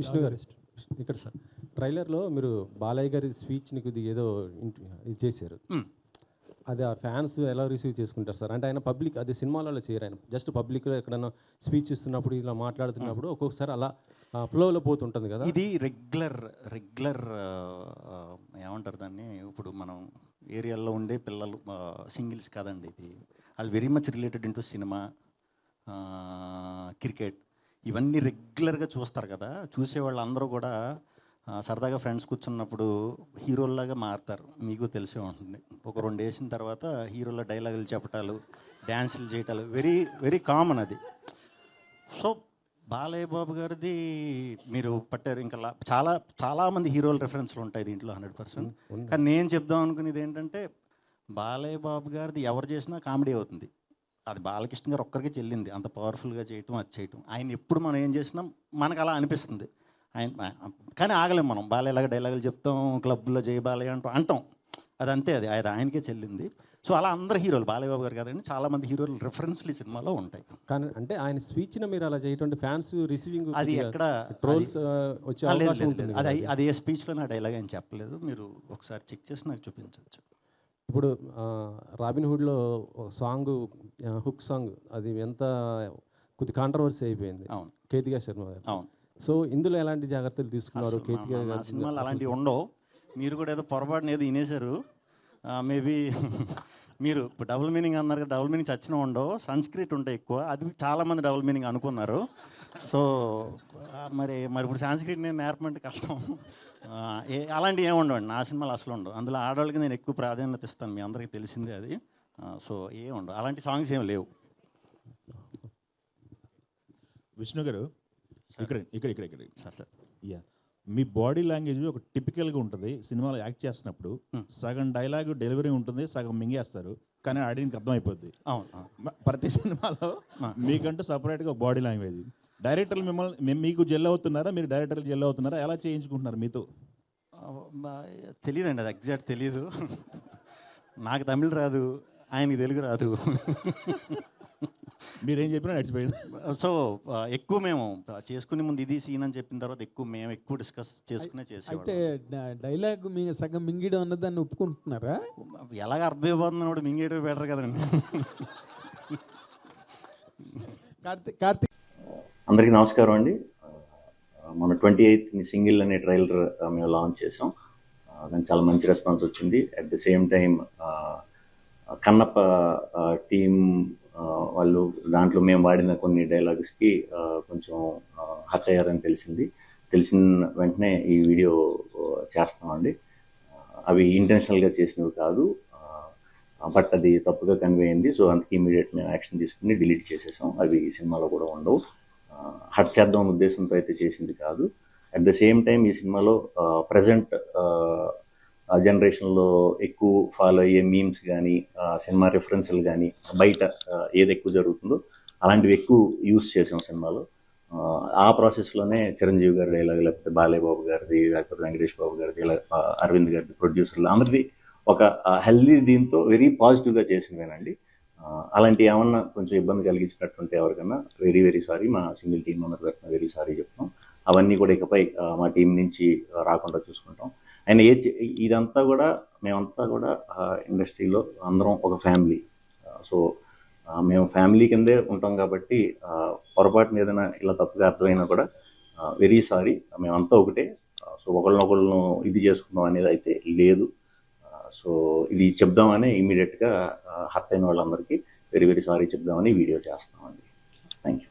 విష్ణు గారు ఇక్కడ సార్. ట్రైలర్లో మీరు బాలయ్య గారి స్పీచ్ని కొద్దిగా ఏదో ఇది చేశారు. అది ఆ ఫ్యాన్స్ ఎలా రిసీవ్ చేసుకుంటారు సార్? అంటే ఆయన పబ్లిక్ అది సినిమాలలో చేయరు ఆయన. జస్ట్ పబ్లిక్లో ఎక్కడైనా స్పీచ్ ఇస్తున్నప్పుడు ఇలా మాట్లాడుతున్నప్పుడు ఒక్కొక్కసారి అలా ఫ్లోలో పోతుంటుంది కదా. ఇది రెగ్యులర్ రెగ్యులర్ ఏమంటారు దాన్ని? ఇప్పుడు మనం ఏరియాలో ఉండే పిల్లలు సింగిల్స్ కాదండి ఇది. వాళ్ళు very much related into cinema cricket. ఇవన్నీ రెగ్యులర్గా చూస్తారు కదా. చూసే వాళ్ళందరూ కూడా సరదాగా ఫ్రెండ్స్ కూర్చున్నప్పుడు హీరోల్లాగా మారుతారు. మీకు తెలిసే ఉంటుంది. ఒక రెండు వేసిన తర్వాత హీరోల డైలాగులు చెప్పటాలు డ్యాన్సులు చేయటాలు వెరీ వెరీ కామన్ అది. సో బాలయ్య బాబు గారిది మీరు పట్టారు ఇంకా చాలా చాలా మంది హీరోల రెఫరెన్స్లు ఉంటాయి దీంట్లో హండ్రెడ్ పర్సెంట్. కానీ నేను చెప్దాం అనుకునేది ఏంటంటే బాలయ్య బాబు గారిది ఎవరు చేసినా కామెడీ అవుతుంది. అది బాలకృష్ణ గారు ఒక్కరికి చెల్లింది. అంత పవర్ఫుల్గా చేయటం అది చేయటం. ఆయన ఎప్పుడు మనం ఏం చేసినా మనకు అలా అనిపిస్తుంది. ఆయన కానీ ఆగలేం మనం. బాలయ్యలాగా డైలాగులు చెప్తాం క్లబ్లో జై బాలయ్య అంటాం అంటాం. అది అంతే అది అది ఆయనకే చెల్లింది. సో అలా అందరు హీరోలు బాలయ్య బాబు గారు కాదండి చాలా మంది హీరోలు రెఫరెన్స్లు ఈ సినిమాలో ఉంటాయి. కానీ అంటే ఆయన స్పీచ్ని మీరు అలా చేయటం ఫ్యాన్స్ రిసీవింగ్ అది ఎక్కడ ట్రోల్స్ వచ్చే. అది అది. ఏ స్పీచ్లో నా డైలాగ్ ఏం చెప్పలేదు. మీరు ఒకసారి చెక్ చేసి నాకు చూపించవచ్చు. ఇప్పుడు ఆ, రాబిన్ హుడ్లో సాంగ్ హుక్ సాంగ్ అది ఎంత కొద్ది కాంట్రవర్సీ అయిపోయింది. అవును. కేతికా శర్మ గారు. అవును. సో ఇందులో ఎలాంటి జాగ్రత్తలు తీసుకున్నారు గారు సినిమాలు అలాంటివి ఉండవు. మీరు కూడా ఏదో పొరపాటున ఏదో వినేశారు. మేబీ మీరు ఇప్పుడు డబుల్ మీనింగ్ అన్నారు కదా డబుల్ మీనింగ్ చచ్చిన ఉండవు. సంస్క్రిట్ ఉంటాయి ఎక్కువ. అది చాలా మంది డబుల్ మీనింగ్ అనుకున్నారు. సో మరి మరి ఇప్పుడు సంస్క్రిట్ నేను నేర్పమంటే కష్టం. ఏ అలాంటివి ఏమి ఉండవండి. నా సినిమాలు అసలు ఉండవు. అందులో ఆడవాళ్ళకి నేను ఎక్కువ ప్రాధాన్యత ఇస్తాను. మీ అందరికీ తెలిసిందే అది. సో ఏం ఉండవు. అలాంటి సాంగ్స్ ఏం లేవు. విష్ణు గారు ఇక్కడ ఇక్కడ ఇక్కడ ఇక్కడ. Sir sir. యా. మీ బాడీ లాంగ్వేజ్ ఒక టిపికల్గా ఉంటుంది. సినిమాలో యాక్ట్ చేస్తున్నప్పుడు సగం డైలాగ్ డెలివరీ ఉంటుంది సగం మింగేస్తారు. కానీ ఆడియన్కి అర్థమైపోద్ది. అవును ప్రతి సినిమాలో మీకంటూ సపరేట్గా బాడీ లాంగ్వేజ్. డైరెక్టర్లు మిమ్మల్ని మేము మీకు జెల్ అవుతున్నారా? మీరు డైరెక్టర్లు జెల్ అవుతున్నారా? ఎలా చేయించుకుంటున్నారు మీతో? తెలియదండి అది ఎగ్జాక్ట్ తెలీదు. నాకు తమిళ్ రాదు ఆయనకి తెలుగు రాదు. మీరేం చెప్పినా నడిచిపోయింది. సో ఎక్కువ మేము చేసుకునే ముందు ఇది సీన్ అని చెప్పిన తర్వాత ఎక్కువ మేము ఎక్కువ డిస్కస్ చేసుకునే అయితే చేసేవాళ్ళం. డ- డైలాగ్ మీ సగం మింగిడం అన్నది దాన్ని ఒప్పుకుంటున్నారా? ఎలాగ అర్థమైపోతుంది కూడా మింగేయడం బెటర్ కదండి. కార్తీక్ కార్తీక్ అందరికీ నమస్కారం అండి. మన ట్వంటీ ఎయిత్ సింగిల్ అనే ట్రైలర్ మేము లాంచ్ చేసాం దానికి చాలా మంచి రెస్పాన్స్ వచ్చింది. At the same time Kannappa team వాళ్ళు దాంట్లో మేము వాడిన కొన్ని డైలాగ్స్కి కొంచెం హర్ట్ అయ్యారని తెలిసింది. తెలిసిన వెంటనే ఈ వీడియో చేస్తామండి. అవి ఇంటెన్షనల్గా చేసినవి కాదు. బట్ అది తప్పుగా కన్వే అయింది. సో అందుకే ఇమీడియట్ మేము యాక్షన్ తీసుకుని డిలీట్ చేసేసాం. అవి ఈ సినిమాలో కూడా ఉండవు. హట్ చేద్దాం ఉద్దేశంతో అయితే చేసింది కాదు. అట్ ద సేమ్ టైం ఈ సినిమాలో ప్రజెంట్ జనరేషన్లో ఎక్కువ ఫాలో అయ్యే మీమ్స్ కానీ సినిమా రిఫరెన్స్లు కానీ బయట ఏది ఎక్కువ జరుగుతుందో అలాంటివి ఎక్కువ యూస్ చేసాం సినిమాలో. ఆ, ప్రాసెస్లోనే చిరంజీవి గారి డైలాగ్ లేకపోతే బాలయ్యబాబు గారిది లేకపోతే వెంకటేష్ బాబు గారిది ఇలా అరవింద్ గారిది ప్రొడ్యూసర్లు అందరిది ఒక హెల్దీ దీంతో వెరీ పాజిటివ్గా చేసినవేనండి. అలాంటి ఏమన్నా కొంచెం ఇబ్బంది కలిగించినట్టుంటే ఎవరికన్నా వెరీ వెరీ సారీ మా సింగిల్ టీం మెంబర్ తరఫున వెరీ సారీ చెప్తాం అవన్నీ కూడా ఇకపై మా టీం నుంచి రాకుండా చూసుకుంటాం. ఆయన ఏ ఇదంతా కూడా మేమంతా కూడా ఇండస్ట్రీలో అందరం ఒక ఫ్యామిలీ. సో మేము ఫ్యామిలీ కిందే ఉంటాం కాబట్టి పొరపాటున ఏదైనా ఇలా తప్పుగా అర్థమైనా కూడా వెరీ సారీ. మేమంతా ఒకటే. సో ఒకళ్ళనొకళ్ళను ఇది చేసుకుందాం అనేది అయితే లేదు. సో ఇది చెప్దామని ఇమీడియట్గా హర్త్ అయిన వాళ్ళందరికీ వెరీ వెరీ సారీ చెప్దామని వీడియో చేస్తామండి. Thank you